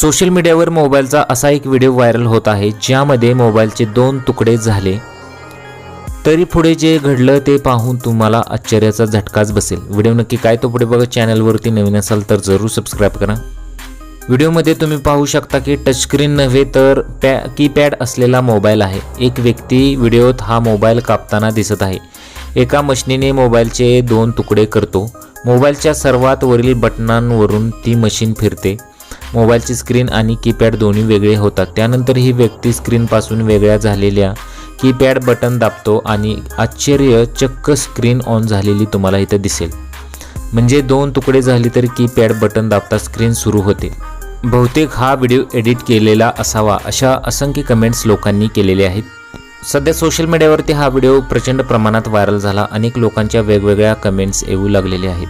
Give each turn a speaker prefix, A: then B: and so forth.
A: Social मीडियावर मोबाईलचा असा एक व्हिडिओ व्हायरल होत आहे ज्यामध्ये मोबाईलचे दोन तुकडे झाले. तरी पुढे जे घडलं ते पाहून तुम्हाला आश्चर्याचा झटकाच बसेल. व्हिडिओ नक्की काय तो पुढे बघा. चॅनलवरती नवीन असाल तर जरूर सबस्क्राईब करा. व्हिडिओमध्ये तुम्ही पाहू शकता की टचस्क्रीन नव्हे तर पॅ कीपॅड असलेला मोबाईल आहे. एक व्यक्ती व्हिडिओत हा मोबाईल कापताना दिसत आहे. एका मशीनीने मोबाईलचे दोन तुकडे करतो. मोबाईलच्या सर्वात वरील बटनांवरून ती मशीन फिरते. मोबाईलची स्क्रीन आणि कीपॅड दोन्ही वेगळे होतात. त्यानंतर ही व्यक्ती स्क्रीनपासून वेगळ्या झालेल्या कीपॅड बटन दाबतो आणि आश्चर्य चक्क स्क्रीन ऑन झालेली तुम्हाला इथं दिसेल. म्हणजे दोन तुकडे झाले तर कीपॅड बटन दाबता स्क्रीन सुरू होते. बहुतेक हा व्हिडिओ एडिट केलेला असावा अशा असंख्य कमेंट्स लोकांनी केलेले आहेत. सध्या सोशल मीडियावरती हा व्हिडिओ प्रचंड प्रमाणात व्हायरल झाला. अनेक लोकांच्या वेगवेगळ्या कमेंट्स येऊ लागलेल्या आहेत.